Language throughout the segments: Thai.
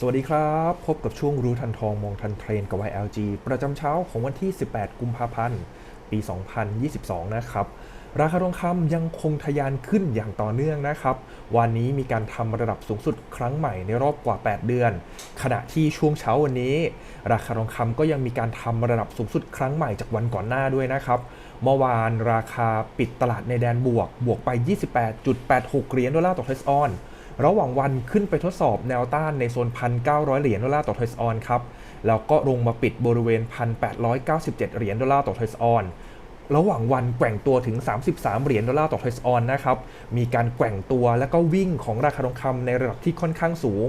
สวัสดีครับ พบกับช่วงรู้ทันทองมองทันเทรนกับ YLG ประจำเช้าของวันที่ 18 กุมภาพันธ์ ปี 2022 นะครับ ราคาทองคำยังคงทะยานขึ้นอย่างต่อเนื่องนะครับ วันนี้มีการทำระดับสูงสุดครั้งใหม่ในรอบกว่า 8 เดือน ขณะที่ช่วงเช้าวันนี้ ราคาทองคำก็ยังมีการทำระดับสูงสุดครั้งใหม่จากวันก่อนหน้าด้วยนะครับ เมื่อวานราคาปิดตลาดในแดนบวก บวกไป 28.86 เหรียญดอลลาร์ต่อเทสออน ระหว่างวันขึ้นไปทดสอบแนวต้านในโซน 1,900 เหรียญดอลลาร์ต่อเทสออนครับ แล้วก็ลงมาปิดบริเวณ 1,897 เหรียญดอลลาร์ต่อเทสออนระหว่างวันแกว่งตัวถึง 33 เหรียญดอลลาร์ต่อเทสออนนะครับ มีการแกว่งตัวและก็วิ่งของราคาทองคำในระดับที่ค่อนข้างสูง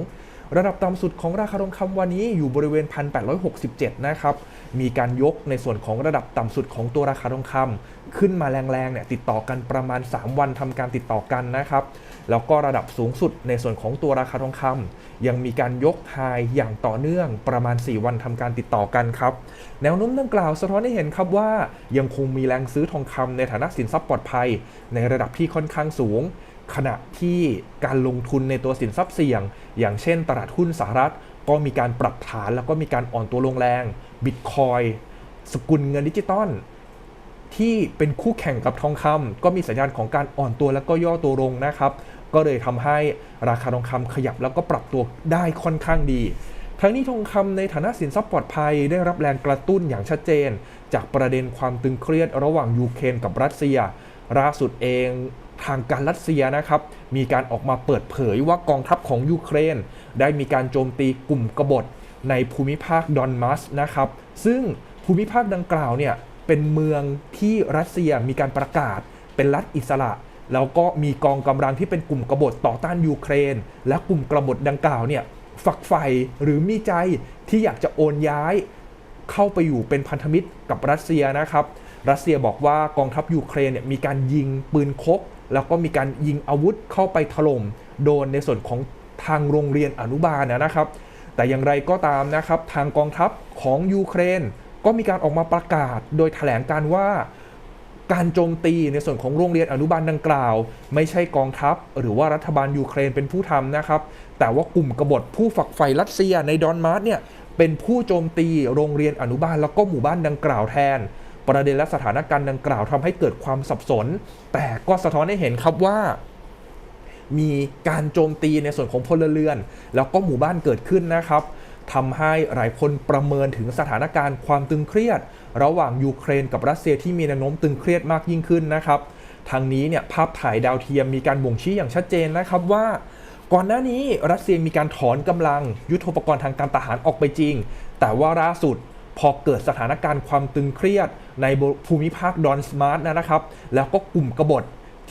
ระดับต่ำสุดของราคาทองคำวันนี้อยู่บริเวณ 1,867 นะครับ มีการยกในส่วนของระดับต่ำสุดของตัวราคาทองคำขึ้นมาแรงๆเนี่ยติดต่อกันประมาณ 3 วันทำการติดต่อกันนะครับ แล้วก็ระดับสูงสุดในส่วนของตัวราคาทองคำยังมีการยกไฮอย่างต่อเนื่องประมาณ 4 วันทำการติดต่อกันครับ แนวโน้มดังกล่าวสะท้อนให้เห็นครับว่ายังคงมีแรงซื้อทองคำในฐานะสินทรัพย์ปลอดภัย ในระดับที่ค่อนข้างสูง ขณะที่การลงทุนในตัวสินทรัพย์เสี่ยง อย่างเช่นตลาดหุ้นสหรัฐ ก็มีการปรับฐานแล้วก็มีการอ่อนตัวลงแรงบิตคอยสกุลเงินดิจิตอลที่เป็นคู่แข่งกับทองคำก็มีสัญญาณของการอ่อนตัวแล้วก็ย่อตัวลงนะครับ ก็เลยทำให้ราคาทองคำขยับแล้วก็ปรับตัวได้ค่อนข้างดีทั้งนี้ทองคำในฐานะสินทรัพย์ปลอดภัยได้รับแรงกระตุ้นอย่างชัดเจน จากประเด็นความตึงเครียดระหว่างยูเครนกับรัสเซียล่าสุดเอง ทางการรัสเซียนะครับ มีการออกมาเปิดเผยว่ากองทัพของยูเครน ได้มีการโจมตีกลุ่มกบฏในภูมิภาคดอนมัสนะครับ ซึ่งภูมิภาคดังกล่าวเนี่ยเป็นเมืองที่รัสเซียมีการประกาศเป็นรัฐอิสระ แล้วก็มีกองกำลังที่เป็นกลุ่มกบฏต่อต้านยูเครน และกลุ่มกบฏดังกล่าวเนี่ยฝักใฝ่หรือมีใจที่อยากจะโอนย้ายเข้าไปอยู่เป็นพันธมิตรกับรัสเซียนะครับ รัสเซียบอกว่ากองทัพยูเครนเนี่ยมีการยิงปืนคก แล้วก็มีการยิงอาวุธเข้าไปถล่มโดนในส่วนของทางโรงเรียนอนุบาลนะครับ แต่อย่างไรก็ตามนะครับทางกองทัพของยูเครน ก็มีการออกมาประกาศโดยแถลงการว่าการโจมตีในส่วนของโรงเรียนอนุบาลดังกล่าว ไม่ใช่กองทัพ หรือว่ารัฐบาลยูเครนเป็นผู้ทำนะครับ แต่ว่ากลุ่มกบฏผู้ฝักใฝ่รัสเซียในดอนมาร์สเนี่ยเป็นผู้โจมตีโรงเรียนอนุบาลแล้วก็หมู่บ้านดังกล่าวแทน ประเด็นและสถานการณ์ดังกล่าวทำให้เกิดความสับสน แต่ก็สะท้อนให้เห็นครับว่ามีการโจมตีในส่วนของพลเรือน แล้วก็หมู่บ้านเกิดขึ้นนะครับทำให้หลายคนประเมินถึงสถานการณ์ความตึงเครียด ระหว่างยูเครนกับรัสเซียที่มีแนวโน้มตึงเครียดมากยิ่งขึ้นนะครับทางนี้เนี่ยภาพถ่ายดาวเทียมมีการบ่งชี้อย่างชัดเจนนะครับว่า ก่อนหน้านี้รัสเซียมีการถอนกำลังยุทโธปกรณ์ทางการทหารออกไปจริง แต่ว่าล่าสุดพอเกิดสถานการณ์ความตึงเครียด ในภูมิภาคดอนสมาร์ทนะครับ แล้วก็กลุ่มกบฏ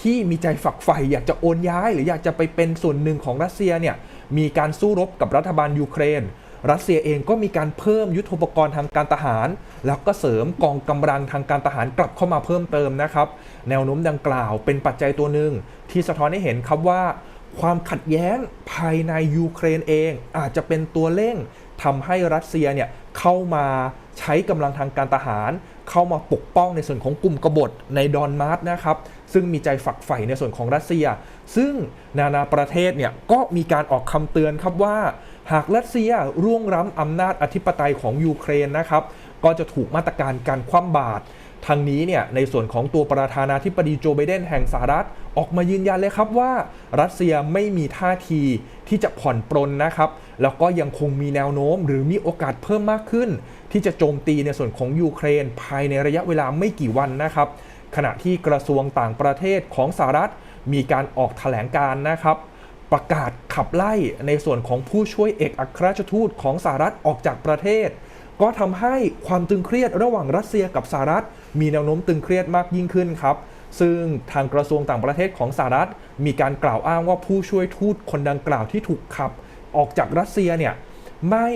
ที่มีใจฝักใฝ่อยากจะโอนย้าย หรืออยากจะไปเป็นส่วนหนึ่งของรัสเซียเนี่ยมีการสู้รบกับรัฐบาลยูเครน รัสเซียเองก็มีการเพิ่มยุทโธปกรณ์ทางการทหาร แล้วก็เสริมกองกำลังทางการทหารกลับเข้ามาเพิ่มเติมนะครับ แนวโน้มดังกล่าวเป็นปัจจัยตัวหนึ่ง ที่สะท้อนให้เห็นครับว่า ความขัดแย้งภายในยูเครนเอง อาจจะเป็นตัวเร่งทำให้รัสเซียเนี่ยเข้ามา ใช้กำลังทางการทหาร เข้ามาปกป้องในส่วนของกลุ่มกบฏในดอนมาร์สนะครับซึ่งมีใจฝักใฝ่ในส่วนของรัสเซีย ซึ่งนานาประเทศเนี่ยก็มีการออกคำเตือนครับว่า หากรัสเซียร่วงล้ำอำนาจอธิปไตยของยูเครนนะครับก็จะถูกมาตรการการคว่ำบาตร ทางนี้เนี่ยในส่วนของตัวประธานาธิบดีโจไบเดนแห่งสหรัฐออกมายืนยันเลยครับว่ารัสเซียไม่มีท่าทีที่จะผ่อนปรนนะครับ แล้วก็ยังคงมีแนวโน้ม หรือมีโอกาสเพิ่มมากขึ้น ที่จะโจมตีในส่วนของยูเครน ภายในระยะเวลาไม่กี่วันนะครับ ขณะที่กระทรวงต่างประเทศของสหรัฐ มีการออกแถลงการนะครับประกาศขับไล่ในส่วนของผู้ช่วยเอกอัครราชทูตของสหรัฐออกจากประเทศ ก็ทำให้ความตึงเครียดระหว่างรัสเซียกับสหรัฐ มีแนวโน้มตึงเครียดมากยิ่งขึ้นครับ ซึ่งทางกระทรวงต่างประเทศของสหรัฐ มีการกล่าวอ้างว่าผู้ช่วยทูตคนดังกล่าวที่ถูกขับ ออกจากรัสเซียเนี่ยไม่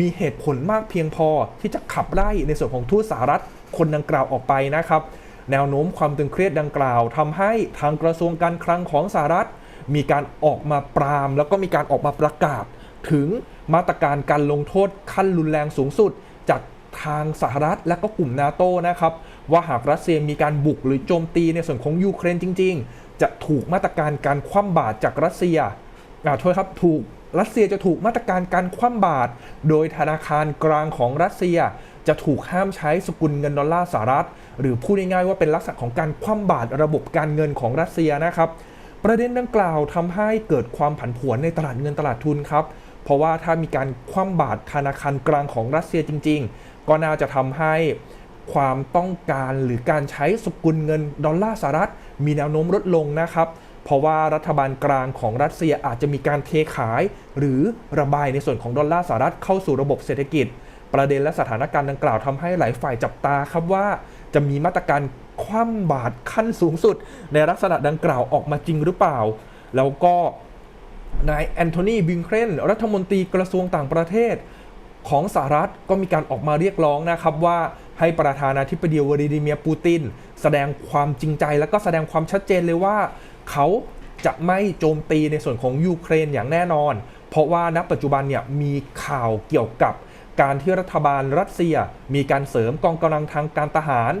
มีเหตุผลมากเพียงพอที่จะขับไล่ในส่วนของทูตสหรัฐคนดังกล่าวออกไปนะครับ แนวโน้มความตึงเครียดดังกล่าวทำให้ทางกระทรวงการคลังของสหรัฐ มีการออกมาปราม แล้วก็มีการออกมาประกาศ ถึงมาตรการการลงโทษขั้นรุนแรงสูงสุด จากทางสหรัฐและก็กลุ่มนาโตนะครับ ว่าหากรัสเซียมีการบุกหรือโจมตีในส่วนของยูเครนจริง ๆ จะถูกมาตรการการคว่ำบาตรจากรัสเซียอ่าโทษครับถูกรัสเซียจะถูกมาตรการการคว่ำบาตรโดยธนาคารกลางของรัสเซีย จะถูกห้ามใช้สกุลเงินดอลลาร์สหรัฐ หรือพูดง่ายๆว่าเป็นลักษณะของการคว่ำบาตรระบบการเงินของรัสเซียนะครับ ประเด็นดังกล่าวทำให้เกิดความผันผวนในตลาดเงินตลาดทุนครับ เพราะว่าถ้ามีการคว่ำบาตรธนาคารกลางของรัสเซียจริง ๆ ก็น่าจะทำให้ ความต้องการหรือการใช้สกุลเงินดอลลาร์สหรัฐ มีแนวโน้มลดลงนะครับ เพราะว่ารัฐบาลกลางของรัสเซียอาจจะมีการเทขาย หรือระบายในส่วนของดอลลาร์สหรัฐเข้าสู่ระบบเศรษฐกิจ ประเด็นและสถานการณ์ดังกล่าวทำให้หลายฝ่ายจับตาครับว่า จะมีมาตรการคว่ำบาตรขั้นสูงสุด ในลักษณะดังกล่าวออกมาจริงหรือเปล่า แล้วก็นายแอนโทนีบิงเครนรัฐมนตรีกระทรวงต่างประเทศของสหรัฐก็มีการออกมาเรียกร้องนะครับว่า ให้ประธานาธิบดีวลาดิเมียร์ปูติน แสดงความจริงใจและก็แสดงความชัดเจนเลยว่า เขาจะไม่โจมตีในส่วนของยูเครนอย่างแน่นอน เพราะว่าณปัจจุบันเนี่ยมีข่าวเกี่ยวกับการที่รัฐบาลรัสเซีย มีการเสริมกองกำลังทางการทหาร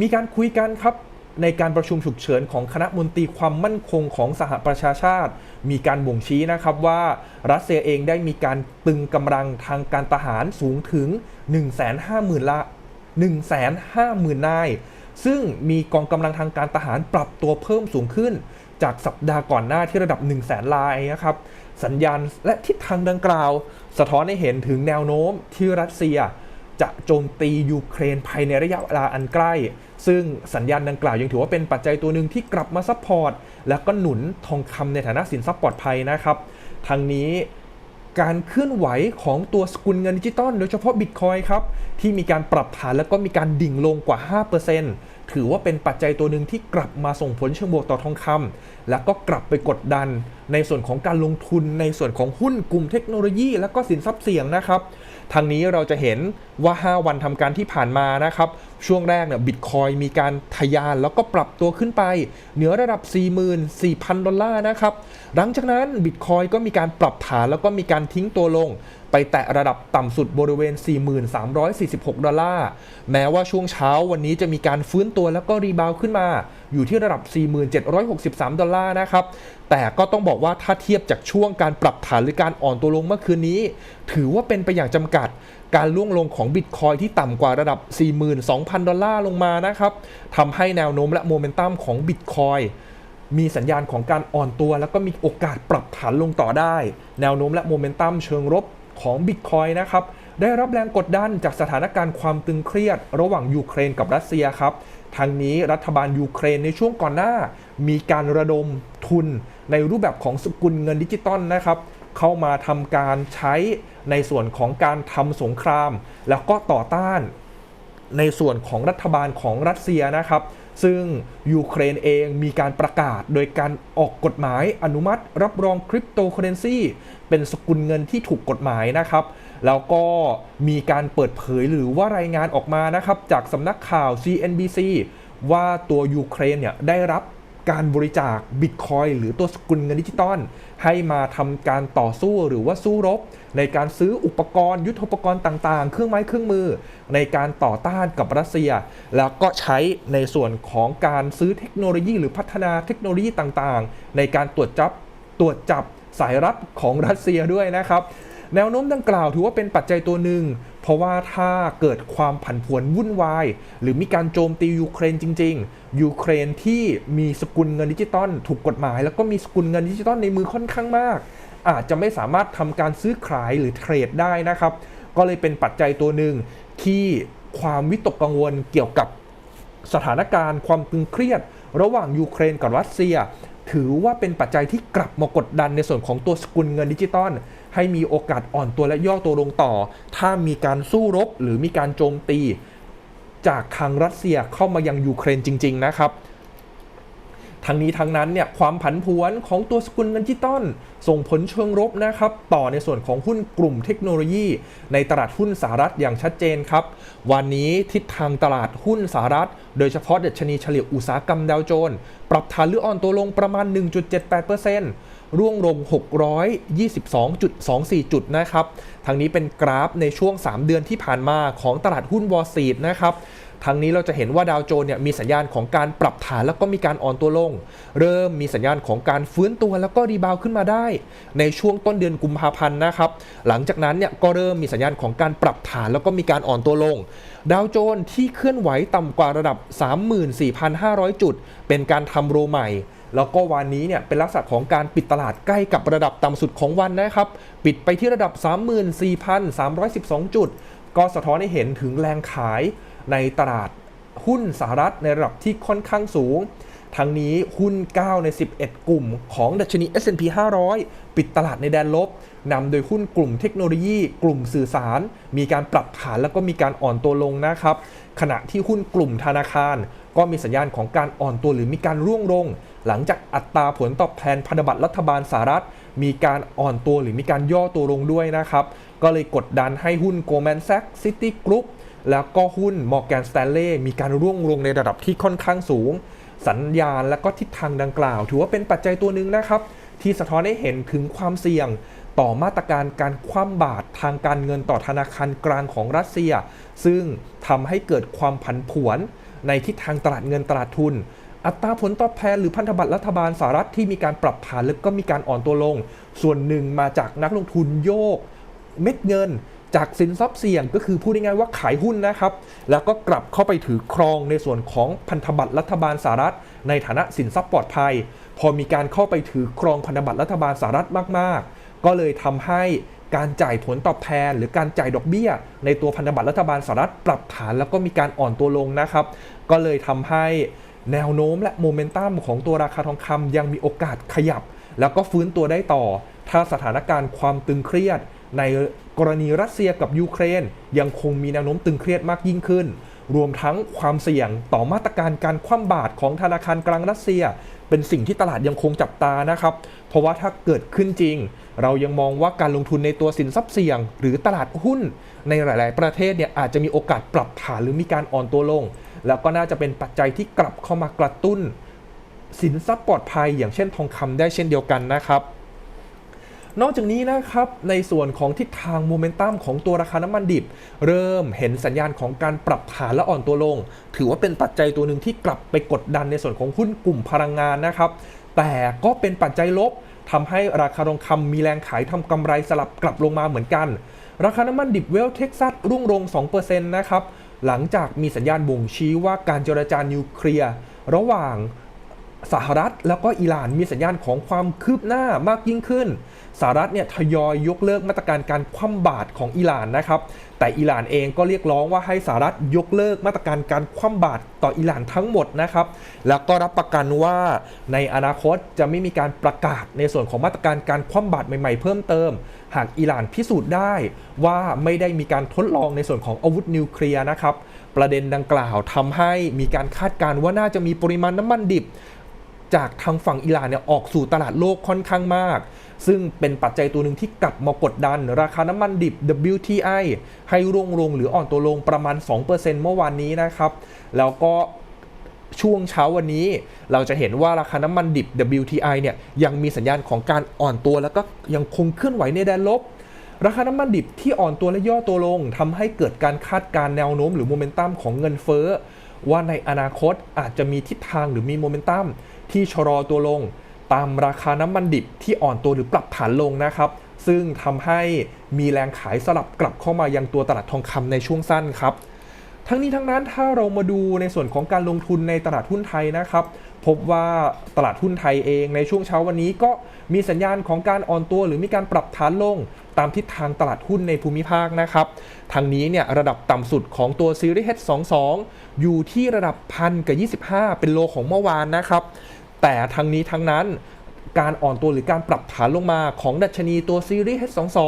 มีการคุยกันครับในการประชุมฉุกเฉินของคณะมนตรีความมั่นคงของสหประชาชาติ มีการบ่งชี้นะครับว่ารัสเซียเองได้มีการตึงกำลังทางการทหารสูงถึง 150,000ละ 150,000นาย ซึ่งมีกองกำลังทางการทหารปรับตัวเพิ่มสูงขึ้น จากสัปดาห์ก่อนหน้าที่ระดับ 1 0 0 0 0แสนลายนะครับสัญญาณและทิศทางดังกล่าว สะท้อนให้เห็นถึงแนวโน้มที่รัสเซียจะโจมตียูเครนภายในระยะเวลาอันใกล้ ซึ่งสัญญาณดังกล่าวยังถือว่าเป็นปัจจัยตัวหนึ่งที่กลับมาซัพพอร์ต และก็หนุนทองคำในฐานะสินทรัพย์ปลอดภัยนะครับ ทางนี้ การเคลื่อนไหวของตัวสกุลเงินดิจิตอลโดยเฉพาะบิตคอยครับ ที่มีการปรับฐานแล้วก็มีการดิ่งลงกว่า 5%ถือว่าเป็นปัจจัยตัวหนึ่งที่กลับมาส่งผลเชิงบวกต่อทองคำแล้วก็กลับไปกดดัน ในส่วนของการลงทุนในส่วนของหุ้นกลุ่มเทคโนโลยี และก็สินทรัพย์เสี่ยงนะครับทางนี้เราจะเห็นว่า 5 วันทำการที่ผ่านมานะครับช่วงแรกเนี่ยบิตคอยมีการทะยานแล้วก็ปรับตัวขึ้นไป เหนือระดับ 44,000 ดอลลาร์นะครับ หลังจากนั้นบิตคอยก็มีการปรับฐานแล้วก็มีการทิ้งตัวลง ไปแตะระดับต่ำสุดบริเวณ 4346 ดอลลาร์ แม้ว่าช่วงเช้าวันนี้จะมีการฟื้นตัวแล้วก็รีบาวขึ้นมา อยู่ที่ระดับ 4763 ดอลลาร์นะครับ แต่ก็ต้องบอกว่าถ้าเทียบจากช่วงการปรับฐานหรือการอ่อนตัวลงเมื่อคืนนี้ ถือว่าเป็นไปอย่างจำกัด การล่วงลงของบิตคอยที่ต่ำกว่าระดับ 42,000 ดอลลาร์ลงมานะครับทำให้แนวโน้มและโมเมนตัมของบิตคอยมีสัญญาณของการอ่อนตัว แล้วก็มีโอกาสปรับฐานลงต่อได้ แนวโน้มและโมเมนตัมเชิงลบของ Bitcoin นะครับได้รับแรงกดดันจากสถานการณ์ความตึงเครียด ระหว่างยูเครนกับรัสเซียครับทางนี้รัฐบาลยูเครนในช่วงก่อนหน้า มีการระดมทุนในรูปแบบของสกุลเงินดิจิตอลนะครับ เข้ามาทำการใช้ ในส่วนของการทำสงคราม แล้วก็ต่อต้านในส่วนของรัฐบาลของรัสเซียนะครับ ซึ่งยูเครนเองมีการประกาศโดยการออกกฎหมายอนุมัติ รับรองคริปโตเคอเรนซีเป็นสกุลเงินที่ถูกกฎหมายนะครับ แล้วก็มีการเปิดเผยหรือว่ารายงานออกมานะครับ จากสำนักข่าว CNBC ว่าตัวยูเครนเนี่ยได้รับ การบริจาคบิตคอยหรือตัวสกุลเงินดิจิตอลให้มาทำการต่อสู้หรือว่าสู้รบ ในการซื้ออุปกรณ์ยุทโธปกรณ์ต่างๆ เครื่องไม้เครื่องมือ ในการต่อต้านกับรัสเซีย แล้วก็ใช้ในส่วนของการซื้อเทคโนโลยี หรือพัฒนาเทคโนโลยีต่างๆ ในการตรวจจับตรวจจับสายลับของรัสเซียด้วยนะครับแนวโน้มดังกล่าวถือว่าเป็นปัจจัยตัวหนึ่ง เพราะว่าถ้าเกิดความผันผวนวุ่นวาย หรือมีการโจมตียูเครนจริงๆ ยูเครนที่มีสกุลเงินดิจิตอลถูกกฎหมาย แล้วก็มีสกุลเงินดิจิตอลในมือค่อนข้างมาก อาจจะไม่สามารถทำการซื้อขายหรือเทรดได้นะครับ ก็เลยเป็นปัจจัยตัวหนึ่งที่ความวิตกกังวลเกี่ยวกับสถานการณ์ความตึงเครียด ระหว่างยูเครนกับรัสเซีย ถือว่าเป็นปัจจัยที่กลับมากดดันในส่วนของตัวสกุลเงินดิจิตอลให้มีโอกาสอ่อนตัวและย่อตัวลงต่อ ถ้ามีการสู้รบหรือมีการโจมตี จากทางรัสเซียเข้ามายังยูเครนจริง ๆ นะครับ ทั้งนี้ทั้งนั้นเนี่ยความผันผวนของตัวสกุลเงินดิจิตอลส่งผลเชิงลบนะครับ ต่อในส่วนของหุ้นกลุ่มเทคโนโลยี ในตลาดหุ้นสหรัฐอย่างชัดเจนครับ วันนี้ทิศทางตลาดหุ้นสหรัฐ โดยเฉพาะดัชนีเฉลี่ยอุตสาหกรรมดาวโจนส์ปรับฐานหรืออ่อนตัวลงประมาณ 1.78% ร่วงลง 622.24 จุดนะครับทางนี้เป็นกราฟในช่วง 3 เดือนที่ผ่านมาของตลาดหุ้นวอลซีดนะครับทางนี้เราจะเห็นว่าดาวโจนส์เนี่ยมีสัญญาณของการปรับฐานแล้วก็มีการอ่อนตัวลง เริ่มมีสัญญาณของการฟื้นตัวแล้วก็รีบาวขึ้นมาได้ ในช่วงต้นเดือนกุมภาพันธ์นะครับ หลังจากนั้นเนี่ยก็เริ่มมีสัญญาณของการปรับฐานแล้วก็มีการอ่อนตัวลง ดาวโจนส์ที่เคลื่อนไหวต่ำกว่าระดับ 34,500 จุด เป็นการทำโรใหม่ แล้วก็วันนี้เนี่ยเป็นลักษณะของการปิดตลาดใกล้กับระดับต่ำสุดของวันนะครับ ปิดไปที่ระดับ 34,312 จุด ก็สะท้อนให้เห็นถึงแรงขายในตลาดหุ้นสหรัฐในระดับที่ค่อนข้างสูง ทั้งนี้หุ้น 9 ใน 11 กลุ่มของดัชนี S&P 500 ปิดตลาดในแดนลบนำโดยหุ้นกลุ่มเทคโนโลยี กลุ่มสื่อสาร มีการปรับฐานแล้วก็มีการอ่อนตัวลงนะครับ ขณะที่หุ้นกลุ่มธนาคาร ก็มีสัญญาณของการอ่อนตัวหรือมีการร่วงลง หลังจากอัตราผลตอบแทนพันธบัตรรัฐบาลสหรัฐ มีการอ่อนตัวหรือมีการย่อตัวลงด้วยนะครับ ก็เลยกดดันให้หุ้น Goldman Sachs City Group แล้วก็หุ้น Morgan Stanley มีการร่วงลงในระดับที่ค่อนข้างสูง สัญญาณและก็ทิศทางดังกล่าว ถือว่าเป็นปัจจัยตัวหนึ่งนะครับ ที่สะท้อนให้เห็นถึงความเสี่ยงต่อมาตรการการคว่ำบาตรทางการเงินต่อธนาคารกลางของรัสเซีย ซึ่งทำให้เกิดความผันผวนในทิศทางตลาดเงินตลาดทุน อัตราผลตอบแทนหรือพันธบัตรรัฐบาลสหรัฐที่มีการปรับฐานแล้วก็มีการอ่อนตัวลง ส่วนหนึ่งมาจากนักลงทุนโยกเม็ดเงินจากสินทรัพย์เสี่ยงก็คือพูดง่ายๆว่าขายหุ้นนะครับ แล้วก็กลับเข้าไปถือครองในส่วนของพันธบัตรรัฐบาลสหรัฐ ในฐานะสินทรัพย์ปลอดภัย พอมีการเข้าไปถือครองพันธบัตรรัฐบาลสหรัฐมากๆ ก็เลยทำให้การจ่ายผลตอบแทน หรือการจ่ายดอกเบี้ย ในตัวพันธบัตรรัฐบาลสหรัฐปรับฐานแล้วก็มีการอ่อนตัวลงนะครับ ก็เลยทำให้ แนวโน้มและโมเมนตัมของตัวราคาทองคำยังมีโอกาสขยับ แล้วก็ฟื้นตัวได้ต่อ ถ้าสถานการณ์ความตึงเครียด ในกรณีรัสเซียกับยูเครน ยังคงมีแนวโน้มตึงเครียดมากยิ่งขึ้น รวมทั้งความเสี่ยงต่อมาตรการการคว่ำบาตรของธนาคารกลางรัสเซีย เป็นสิ่งที่ตลาดยังคงจับตานะครับ เพราะว่าถ้าเกิดขึ้นจริง เรายังมองว่าการลงทุนในตัวสินทรัพย์เสี่ยง หรือตลาดหุ้น ในหลาย ๆ ประเทศเนี่ยอาจจะมีโอกาสปรับฐานหรือมีการอ่อนตัวลง แล้วก็น่าจะเป็นปัจจัยที่กลับเข้ามากระตุ้น สินทรัพย์ปลอดภัยอย่างเช่นทองคำได้เช่นเดียวกันนะครับ นอกจากนี้นะครับในส่วนของทิศทางโมเมนตัมของตัวราคาน้ำมันดิบ เริ่มเห็นสัญญาณของการปรับฐานและอ่อนตัวลง ถือว่าเป็นปัจจัยตัวหนึ่งที่กลับไปกดดันในส่วนของหุ้นกลุ่มพลังงานนะครับ แต่ก็เป็นปัจจัยลบทำให้ราคาทองคำมีแรงขายทำกำไรสลับกลับลงมาเหมือนกัน ราคาน้ำมันดิบเวลเท็กซัส รุ่งลง2%นะครับ หลังจากมีสัญญาณบ่งชี้ว่าการเจรจานิวเคลียร์ระหว่างสหรัฐแล้วก็อิหร่านมีสัญญาณของความคืบหน้ามากยิ่งขึ้น สหรัฐเนี่ยทยอยยกเลิกมาตรการการคว่ำบาตรของอิหร่านนะครับ แต่อิหร่านเองก็เรียกร้องว่าให้สหรัฐยกเลิกมาตรการการคว่ำบาตรต่ออิหร่านทั้งหมดนะครับ แล้วก็รับประกันว่าในอนาคตจะไม่มีการประกาศในส่วนของมาตรการการคว่ำบาตรใหม่ๆ เพิ่มเติม หากอิหร่านพิสูจน์ได้ว่าไม่ได้มีการทดลองในส่วนของอาวุธนิวเคลียร์นะครับ ประเด็นดังกล่าวทำให้มีการคาดการณ์ว่าน่าจะมีปริมาณน้ำมันดิบ จากทางฝั่งอิหร่านเนี่ยออกสู่ตลาดโลกค่อนข้างมาก ซึ่งเป็นปัจจัยตัวหนึ่งที่กลับมากดดัน ราคาน้ำมันดิบ WTI ให้ร่วงลงหรืออ่อนตัวลงประมาณ 2%เมื่อวานนี้นะครับ แล้วก็ช่วงเช้าวันนี้เราจะเห็นว่าราคาน้ำมันดิบ WTI เนี่ยยังมีสัญญาณของการอ่อนตัวแล้วก็ยังคงเคลื่อนไหวในแดนลบ ราคาน้ำมันดิบที่อ่อนตัวและย่อตัวลงทำให้เกิดการคาดการแนวโน้มหรือโมเมนตัมของเงินเฟ้อว่าในอนาคตอาจจะมีทิศทางหรือมีโมเมนตัม ที่ชะลอตัวลง ตามราคาน้ำมันดิบที่อ่อนตัวหรือปรับฐานลงนะครับ ซึ่งทำให้มีแรงขายสลับกลับเข้ามายังตัวตลาดทองคำในช่วงสั้นครับ ทั้งนี้ทั้งนั้นถ้าเรามาดูในส่วนของการลงทุนในตลาดหุ้นไทยนะครับ พบว่าตลาดหุ้นไทยเองในช่วงเช้าวันนี้ก็มีสัญญาณของการอ่อนตัวหรือมีการปรับฐานลงตามทิศทางตลาดหุ้นในภูมิภาคนะครับ ทางนี้เนี่ยระดับต่ำสุดของตัวซีรีส์ H22 อยู่ที่ระดับพันกับ25 เป็นโลของเมื่อวานนะครับ แต่ทั้งนี้ทั้งนั้นการอ่อนตัวหรือการปรับฐานลงมาของดัชนีตัวซีรีส์ H22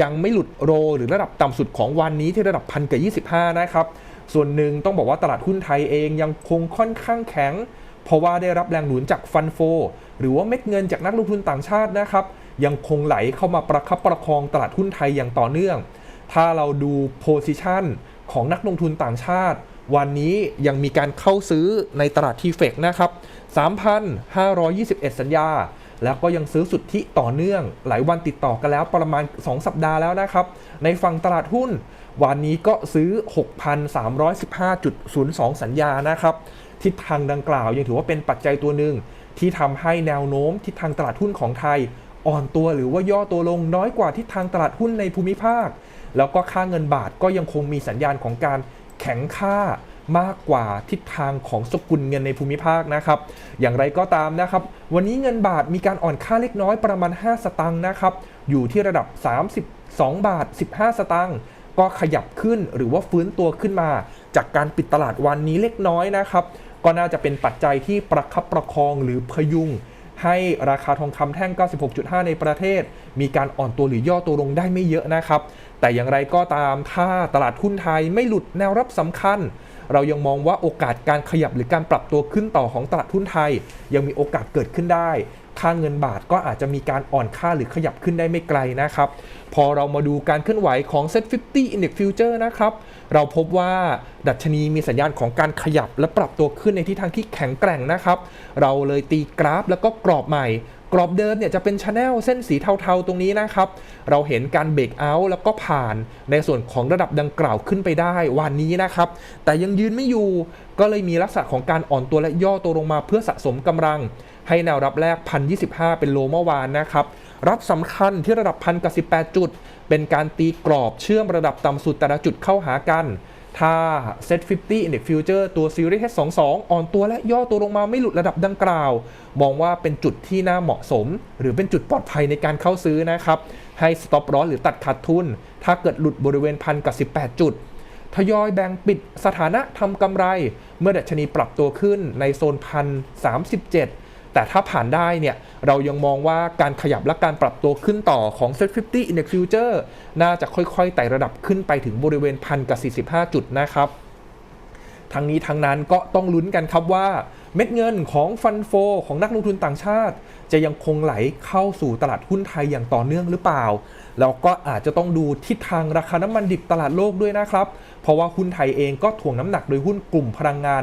ยังไม่หลุดโรหรือระดับต่ำสุดของวันนี้ที่ระดับพันกับ25 นะครับ ส่วนหนึ่งต้องบอกว่าตลาดหุ้นไทยเองยังคงค่อนข้างแข็ง เพราะว่าได้รับแรงหนุนจากฟันโฟ หรือว่าเม็ดเงินจากนักลงทุนต่างชาตินะครับ ยังคงไหลเข้ามาประคับประคองตลาดหุ้นไทยอย่างต่อเนื่อง ถ้าเราดูโพซิชันของนักลงทุนต่างชาติ วันนี้ยังมีการเข้าซื้อในตลาดทีเฟกนะครับ 3,521 สัญญา แล้วก็ยังซื้อสุทธิต่อเนื่อง หลายวันติดต่อกันแล้วประมาณ 2 สัปดาห์แล้วนะครับ ในฝั่งตลาดหุ้น วันนี้ก็ซื้อ 6,315.02 สัญญานะครับ ทิศทางดังกล่าวยังถือว่าเป็นปัจจัยตัวหนึ่งที่ทำให้แนวโน้มทิศทางตลาดหุ้นของไทย อ่อนตัวหรือว่าย่อตัวลงน้อยกว่าทิศทางตลาดหุ้นในภูมิภาค แล้วก็ค่าเงินบาทก็ยังคงมีสัญญาณของการ แข็งค่ามากกว่าทิศทางของสกุลเงินในภูมิภาคนะครับ อย่างไรก็ตามนะครับ วันนี้เงินบาทมีการอ่อนค่าเล็กน้อยประมาณ 5 สตางค์นะครับ อยู่ที่ระดับ 32 บาท 15 สตางค์ก็ขยับขึ้นหรือว่าฟื้นตัวขึ้นมา จากการปิดตลาดวันนี้เล็กน้อยนะครับ ก็น่าจะเป็นปัจจัยที่ประคับประคองหรือพยุง ให้ราคาทองคำแท่ง 96.5 ในประเทศ มีการอ่อนตัวหรือย่อตัวลงได้ไม่เยอะนะครับ แต่อย่างไรก็ตามถ้าตลาดหุ้นไทยไม่หลุดแนวรับสำคัญ เรายังมองว่าโอกาสการขยับหรือการปรับตัวขึ้นต่อของตลาดหุ้นไทย ยังมีโอกาสเกิดขึ้นได้ ค่าเงินบาทก็อาจจะมีการอ่อนค่าหรือขยับขึ้นได้ไม่ไกลนะครับ พอเรามาดูการเคลื่อนไหวของ Set 50 Index Future นะครับ เราพบว่าดัชนีมีสัญญาณของการขยับและปรับตัวขึ้นในทิศทางที่แข็งแกร่งนะครับ เราเลยตีกราฟแล้วก็กรอบใหม่ กรอบเดิมเนี่ยจะเป็นช anel เส้นสีเทาๆตรงนี้นะครับ เราเห็นการเบรกเอาท์แล้วก็ผ่านในส่วนของระดับดังกล่าวขึ้นไปได้วันนี้นะครับ แต่ยังยืนไม่อยู่ก็เลยมีลักษณะของการอ่อนตัวและย่อตัวลงมาเพื่อสะสมกำลัง ให้แนวรับแรก 1,025 เป็นโลเมื่อวานนะครับ รับสำคัญที่ระดับ1,000กับ 18 จุด เป็นการตีกรอบเชื่อมระดับต่ำสุดแต่ละจุดเข้าหากัน ถ้า Set 50 Index Future ตัว Series H22 อ่อนตัวและย่อตัวลงมาไม่หลุดระดับดังกล่าว มองว่าเป็นจุดที่น่าเหมาะสม หรือเป็นจุดปลอดภัยในการเข้าซื้อนะครับ ให้ Stop Loss หรือตัดขาดทุน ถ้าเกิดหลุดบริเวณพันกับ 18 จุดทยอยแบ่งปิดสถานะทำกำไร เมื่อดัชนีปรับตัวขึ้นในโซนพันสามสิบเจ็ด แต่ถ้าผ่านได้เนี่ยเรายังมองว่าการขยับและการปรับตัวขึ้นต่อของ Set 50 Index Future น่าจะค่อยๆไต่ระดับขึ้นไปถึงบริเวณพันกับ45 จุดนะครับ ทั้งนี้ทั้งนั้นก็ต้องลุ้นกันครับว่าเม็ดเงินของฟันโฟของนักลงทุนต่างชาติ จะยังคงไหลเข้าสู่ตลาดหุ้นไทยอย่างต่อเนื่องหรือเปล่า แล้วก็อาจจะต้องดูทิศทางราคาน้ำมันดิบตลาดโลกด้วยนะครับ เพราะว่าหุ้นไทยเองก็ถ่วงน้ำหนักโดยหุ้นกลุ่มพลังงาน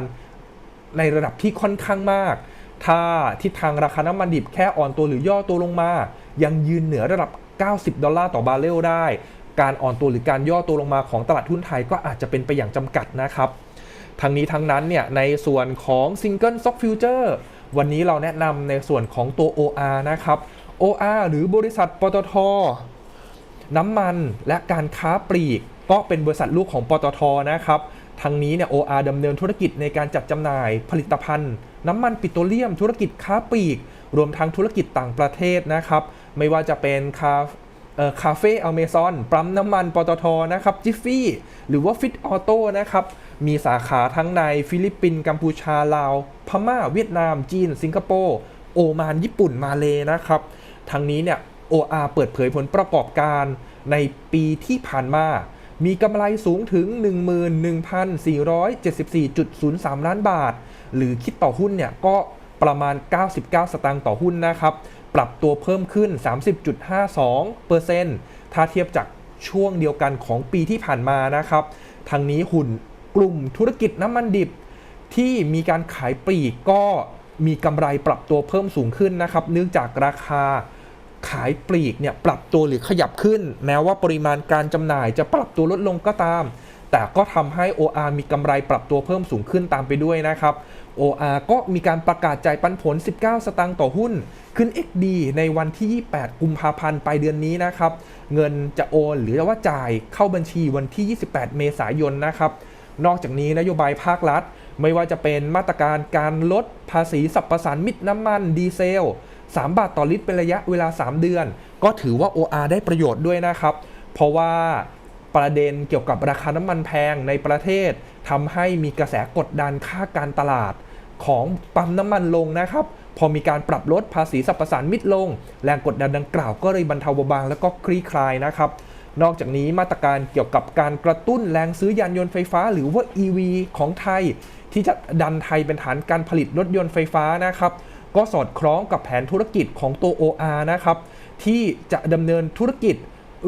ในระดับที่ค่อนข้างมาก ถ้าทิศทางราคาน้ำมันดิบแค่อ่อนตัวหรือย่อตัวลงมา ยังยืนเหนือระดับ 90 ดอลลาร์ต่อบาร์เรลได้ การอ่อนตัวหรือการย่อตัวลงมาของตลาดหุ้นไทยก็อาจจะเป็นไปอย่างจำกัดนะครับ ทั้งนี้ทั้งนั้นเนี่ยในส่วนของ Single Stock Future วันนี้เราแนะนำในส่วนของตัว OR นะครับ OR หรือบริษัทปตท น้ำมันและการค้าปลีก ก็เป็นบริษัทลูกของปตทนะครับ ทางนี้เนี่ย OR ดำเนินธุรกิจในการจัดจำหน่ายผลิตภัณฑ์ น้ำมันปิโตรเลียม ธุรกิจค้าปลีก รวมทั้งธุรกิจต่างประเทศนะครับ ไม่ว่าจะเป็นคาคาเฟ่อเมซอนปั๊มน้ำมันปตทนะครับจิฟฟี่หรือว่าฟิตออโต้นะครับ มีสาขาทั้งในฟิลิปปินส์กัมพูชา ลาว พม่า เวียดนาม จีน สิงคโปร์โอมาน ญี่ปุ่นมาเลนะครับทางนี้เนี่ย OR เปิดเผยผลประกอบการในปีที่ผ่านมา มีกำไรสูงถึง 11,474.03 ล้านบาท หรือคิดต่อหุ้นเนี่ยก็ประมาณ 99 สตางค์ต่อหุ้นนะครับ ปรับตัวเพิ่มขึ้น 30.52%ถ้าเทียบจากช่วงเดียวกันของปีที่ผ่านมานะครับ ทางนี้หุ่นกลุ่มธุรกิจน้ำมันดิบ ที่มีการขายปลีกก็มีกำไรปรับตัวเพิ่มสูงขึ้นนะครับ เนื่องจากราคา ขายปลีกเนี่ยปรับตัวหรือขยับขึ้น แม้ว่าปริมาณการจำหน่ายจะปรับตัวลดลงก็ตาม แต่ก็ทำให้ OR มีกำไรปรับตัวเพิ่มสูงขึ้นตามไปด้วยนะครับ OR ก็มีการประกาศจ่ายปันผล 19 สตางค์ต่อหุ้น ขึ้น XD ในวันที่ 28 กุมภาพันธ์ปลายเดือนนี้นะครับ เงินจะโอนหรือว่าจ่ายเข้าบัญชีวันที่ 28 เมษายนนะครับนอกจากนี้นโยบายภาครัฐ ไม่ว่าจะเป็นมาตรการการลดภาษีสรรพสานมิตรน้ำมันดีเซล 3 บาทต่อลิตรเป็นระยะเวลา 3 เดือน ก็ถือว่า OR ได้ประโยชน์ด้วยนะครับ เพราะว่าประเด็นเกี่ยวกับราคาน้ำมันแพงในประเทศทำให้มีกระแสกดดันค่าการตลาดของปั๊มน้ำมันลงนะครับ พอมีการปรับลดภาษีสรรพสานมิตรลง แรงกดดันดังกล่าวก็เลยบรรเทาเบาบางแล้วก็คลี่คลายนะครับ นอกจากนี้มาตรการเกี่ยวกับการกระตุ้นแรงซื้อยานยนต์ไฟฟ้า หรือว่า EV ของไทย ที่จะดันไทยเป็นฐานการผลิตรถยนต์ไฟฟ้านะครับ ก็สอดคล้องกับแผนธุรกิจของตัว OR นะครับ ที่จะดำเนินธุรกิจ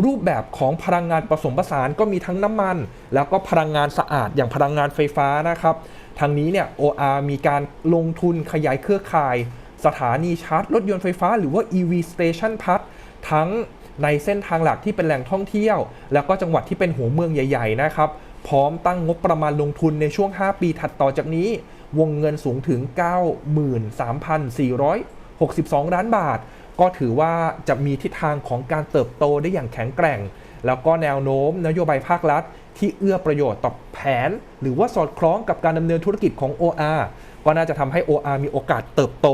รูปแบบของพลังงานผสมผสานก็มีทั้งน้ำมัน แล้วก็พลังงานสะอาดอย่างพลังงานไฟฟ้านะครับทางนี้เนี่ย OR มีการลงทุนขยายเครือข่าย สถานีชาร์จรถยนต์ไฟฟ้า หรือว่า EV Station p a s ทั้งในเส้นทางหลักที่เป็นแหล่งท่องเที่ยว แล้วก็จังหวัดที่เป็นหัวเมืองใหญ่ ๆ นะครับ พร้อมตั้งงบประมาณลงทุนในช่วง 5 ปีถัดต่อจากนี้ วงเงินสูงถึง 93,462 ล้านบาท ก็ถือว่าจะมีทิศทางของการเติบโตได้อย่างแข็งแกร่ง แล้วก็แนวโน้มนโยบายภาครัฐ ที่เอื้อประโยชน์ต่อแผน หรือว่าสอดคล้องกับการดำเนินธุรกิจของ OR ก็น่าจะทำให้ OR มีโอกาสเติบโต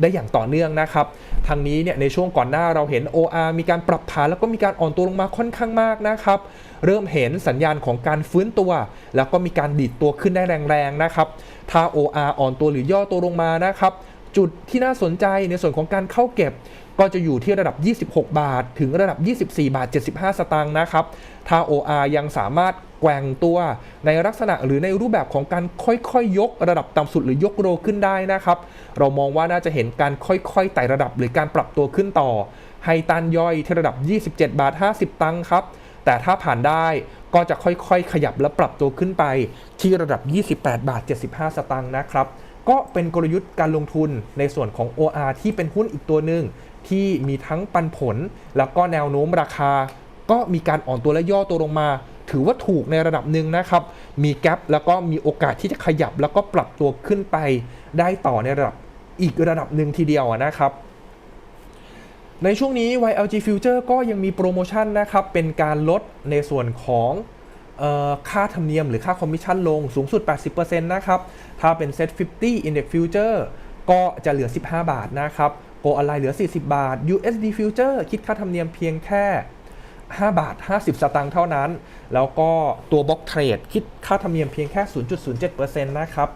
ได้อย่างต่อเนื่องนะครับ ทางนี้เนี่ยในช่วงก่อนหน้าเราเห็น OR มีการปรับฐานแล้วก็มีการอ่อนตัวลงมาค่อนข้างมากนะครับ เริ่มเห็นสัญญาณของการฟื้นตัว แล้วก็มีการดีดตัวขึ้นได้แรงๆนะครับ ถ้า OR อ่อนตัวหรือย่อตัวลงมานะครับ จุดที่น่าสนใจในส่วนของการเข้าเก็บก็จะอยู่ที่ระดับ 26 บาท ถึงระดับ 24 บาท 75 สตางค์นะครับ ถ้า OR ยังสามารถแกว่งตัวในลักษณะหรือในรูปแบบของการค่อยๆยกระดับต่ำสุดหรือยกโรขึ้นได้นะครับ เรามองว่าน่าจะเห็นการค่อยๆไต่ระดับหรือการปรับตัวขึ้นต่อ ให้ตันย่อยที่ระดับ 27 บาท 50 ตังค์ครับ แต่ถ้าผ่านได้ ก็จะค่อยๆ ขยับและปรับตัวขึ้นไปที่ระดับ 28 บาท 75 สตางค์นะครับ ก็เป็นกลยุทธ์การลงทุนในส่วนของ OR ที่เป็นหุ้นอีกตัวหนึ่งที่มีทั้งปันผล แล้วก็แนวโน้มราคา ก็มีการอ่อนตัวและย่อตัวลงมา ถือว่าถูกในระดับหนึ่งนะครับ มีแกลบแล้วก็มีโอกาสที่จะขยับแล้วก็ปรับตัวขึ้นไป ได้ต่อในระดับอีกระดับหนึ่งทีเดียวนะครับ ในช่วงนี้ YLG Future ก็ยังมีโปรโมชั่นนะครับ เป็นการลดในส่วนของออค่าธรรมเนียมหรือค่าคอมมิชชั่นลงสูงสุด 80%นะครับ ถ้าเป็น Set 50 Index Future ก็จะเหลือ 15 บาทนะครับ Go Online เหลือ 40 บาท USD Future คิดค่าธรรมเนียมเพียงแค่ 5 บาท 50 สตางค์เท่านั้น แล้วก็ตัวบล็อกเทรดคิดค่าธรรมเนียมเพียงแค่ 0.07%นะครับ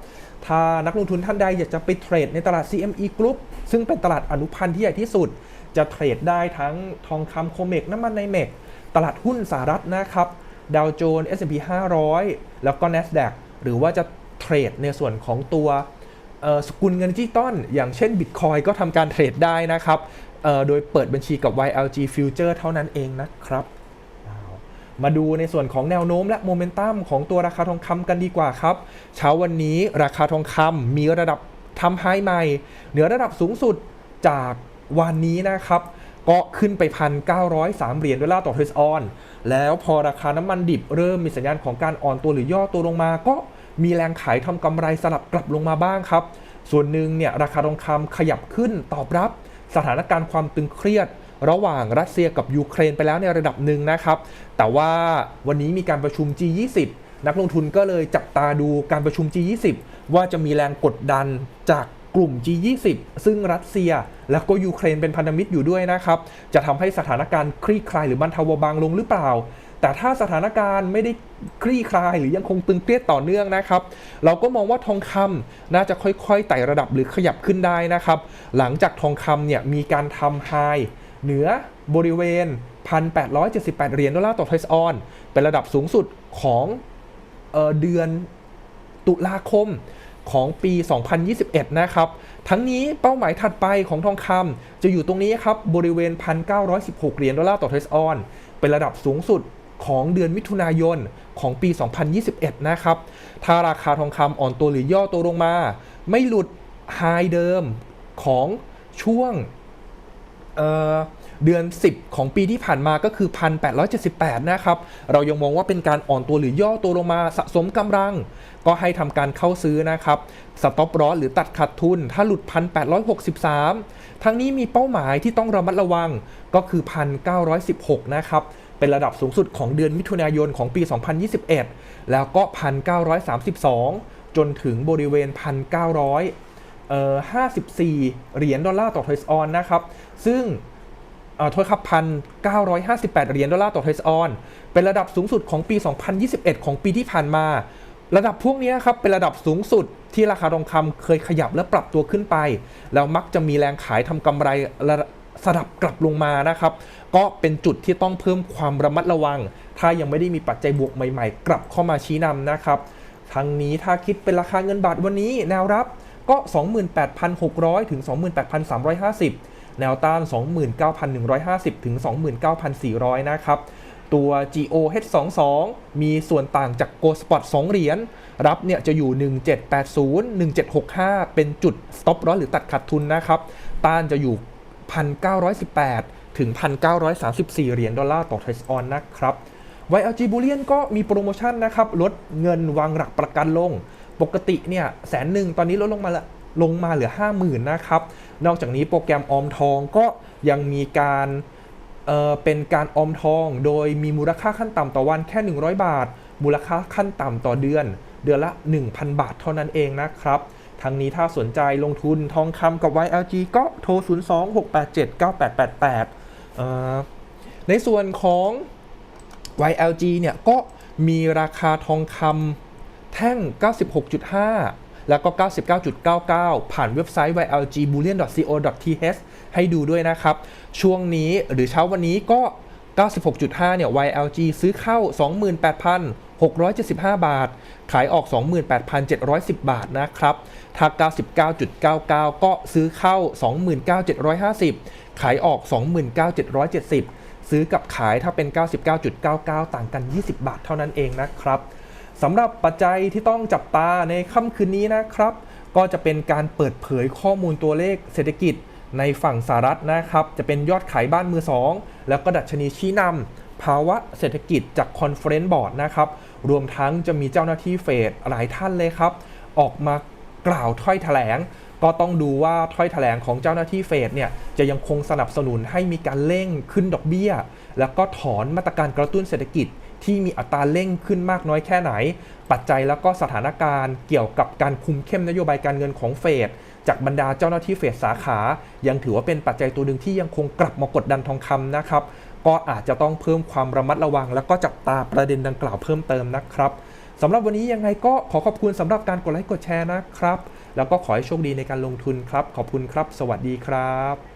ถ้านักลงทุนท่านใดอยากจะไปเทรดในตลาด CME Group ซึ่งเป็นตลาดอนุพันธ์ที่ใหญ่ที่สุด จะเทรดได้ทั้งทองคำโคเมกน้ำมันไนเมกตลาดหุ้นสหรัฐนะครับดาวโจนส์ S&P 500 แล้วก็ NASDAQ หรือว่าจะเทรดในส่วนของตัวสกุลเงินดิจิตอลอย่างเช่น Bitcoin ก็ทำการเทรดได้นะครับ โดยเปิดบัญชีกับ YLG Future เท่านั้นเองนะครับ มาดูในส่วนของแนวโน้มและโมเมนตัมของตัวราคาทองคำกันดีกว่าครับ เช้าวันนี้ราคาทองคำมีระดับทำไฮใหม่ เหนือระดับสูงสุดจาก วันนี้นะครับก็ขึ้นไป 1,903 เหรียญดอลลาร์ต่อเทรซออน แล้วพอราคาน้ำมันดิบเริ่มมีสัญญาณของการอ่อนตัวหรือย่อตัวลงมา ก็มีแรงขายทำกำไรสลับกลับลงมาบ้างครับ ส่วนหนึ่งเนี่ยราคาทองคำขยับขึ้นตอบรับ สถานการณ์ความตึงเครียด ระหว่างรัสเซียกับยูเครนไปแล้วในระดับหนึ่งนะครับ แต่ว่าวันนี้มีการประชุม G20 นักลงทุนก็เลยจับตาดูการประชุม G20 ว่าจะมีแรงกดดันจาก กลุ่ม G20 ซึ่งรัสเซีย แล้วก็ยูเครนเป็นพันธมิตรอยู่ด้วยนะครับ จะทำให้สถานการณ์คลี่คลายหรือบรรเทาเบาบางลงหรือเปล่า แต่ถ้าสถานการณ์ไม่ได้คลี่คลายหรือยังคงตึงเครียดต่อเนื่องนะครับ เราก็มองว่าทองคำน่าจะค่อยๆไต่ระดับหรือขยับขึ้นได้นะครับ หลังจากทองคำเนี่ยมีการทำไฮเหนือบริเวณ 1,878 เหรียญดอลลาร์ต่อทรซออน เป็นระดับสูงสุดของเออเดือนตุลาคม ของปี 2021 นะครับ ทั้งนี้เป้าหมายถัดไปของทองคำจะอยู่ตรงนี้ครับ บริเวณ 1,916 เหรียญดอลลาร์ต่อเทรซออน เป็นระดับสูงสุดของเดือนมิถุนายนของปี 2021 นะครับ ถ้าราคาทองคำอ่อนตัวหรือย่อตัวลงมา ไม่หลุดไฮเดิมของช่วง เอ่อ เดือน 10 ของปีที่ผ่านมาก็คือ 1,878 นะครับ เรายังมองว่าเป็นการอ่อนตัวหรือย่อตัวลงมาสะสมกำลัง ก็ให้ทำการเข้าซื้อนะครับสต็อปรอหรือตัดขาดทุน ถ้าหลุด 1,863 ทั้งนี้มีเป้าหมายที่ต้องระมัดระวังก็คือ 1,916 นะครับเป็นระดับสูงสุดของเดือนมิถุนายนของปี 2021 แล้วก็ 1,932 จนถึงบริเวณ 1,954 เหรียญดอลลาร์ต่อเทรซออนนะครับ ซึ่ง โทษครับ1,958เหรียญดอลลาร์ต่อเทรซออน เป็นระดับสูงสุดของปี 2021 ของปีที่ผ่านมา ระดับพวกนี้ครับเป็นระดับสูงสุดที่ราคาทองคำเคยขยับและปรับตัวขึ้นไป แล้วมักจะมีแรงขายทำกำไรระสลับกลับลงมานะครับ ก็เป็นจุดที่ต้องเพิ่มความระมัดระวัง ถ้ายังไม่ได้มีปัจจัยบวกใหม่ๆ กลับเข้ามาชี้นำนะครับ ทั้งนี้ถ้าคิดเป็นราคาเงินบาทวันนี้แนวรับก็ 28,600 ถึง 28,350 แนวต้าน 29,150 ถึง 29,400 นะครับ ตัว GOH22 มีส่วนต่างจาก Go Spot 2 เหรียญ รับเนี่ยจะอยู่ 1780 1765 เป็นจุด stop loss หรือตัดขาดทุนนะครับ ต้านจะอยู่ 1,918 ถึง 1,934 เหรียญดอลลาร์ต่อเทรซออนนะครับ YLG Bullion ก็มีโปรโมชั่นนะครับ ลดเงินวางหลักประกันลง ปกติเนี่ยแสนหนึ่งตอนนี้ลดลงมาละลงมาเหลือ 50,000 นะครับ นอกจากนี้โปรแกรมออมทองก็ยังมีการเเป็นการออมทอง โดยมีมูลค่าขั้นต่ำต่อวันแค่ 100 บาท มูลค่าขั้นต่ำต่อเดือน เดือนละ 1,000 บาทเท่านั้นเองนะครับทั้งนี้ถ้าสนใจลงทุนทองคำกับ YLG ก็โทร 026879888 ในส่วนของ YLG เนี่ยก็มีราคาทองคำแท่ง 96.5 แล้วก็ 99.99 ผ่านเว็บไซต์ ylgbullion.co.th ให้ดูด้วยนะครับ ช่วงนี้หรือเช้าวันนี้ก็ 96.5 เนี่ย YLG ซื้อเข้า 28,675 บาท ขายออก 28,710 บาทนะครับถ้า99.99 ก็ซื้อเข้า 29,750 ขายออก 29,770 ซื้อกับขายถ้าเป็น 99.99 ต่างกัน 20 บาทเท่านั้นเองนะครับ สำหรับปัจจัยที่ต้องจับตาในค่ำคืนนี้นะครับ ก็จะเป็นการเปิดเผยข้อมูลตัวเลขเศรษฐกิจในฝั่งสหรัฐนะครับ จะเป็นยอดขายบ้านมือ2แล้วก็ดัชนีชี้นำภาวะเศรษฐกิจจากคอนเฟอเรนซ์บอร์ดนะครับ รวมทั้งจะมีเจ้าหน้าที่เฟดหลายท่านเลยครับ ออกมากล่าวถ้อยแถลง ก็ต้องดูว่าถ้อยแถลงของเจ้าหน้าที่เฟดเนี่ยจะยังคงสนับสนุนให้มีการเร่งขึ้นดอกเบี้ย แล้วก็ถอนมาตรการกระตุ้นเศรษฐกิจ ที่มีอัตราเร่งขึ้นมากน้อยแค่ไหน ปัจจัยแล้วก็สถานการณ์เกี่ยวกับการคุมเข้มนโยบายการเงินของเฟดจากบรรดาเจ้าหน้าที่เฟดสาขา ยังถือว่าเป็นปัจจัยตัวหนึ่งที่ยังคงกลับมากดดันทองคำนะครับ ก็อาจจะต้องเพิ่มความระมัดระวัง แล้วก็จับตาประเด็นดังกล่าวเพิ่มเติมนะครับสำหรับวันนี้ยังไงก็ขอขอบคุณสำหรับการกดไลค์กดแชร์นะครับ แล้วก็ขอให้โชคดีในการลงทุนครับ ขอบคุณครับ สวัสดีครับ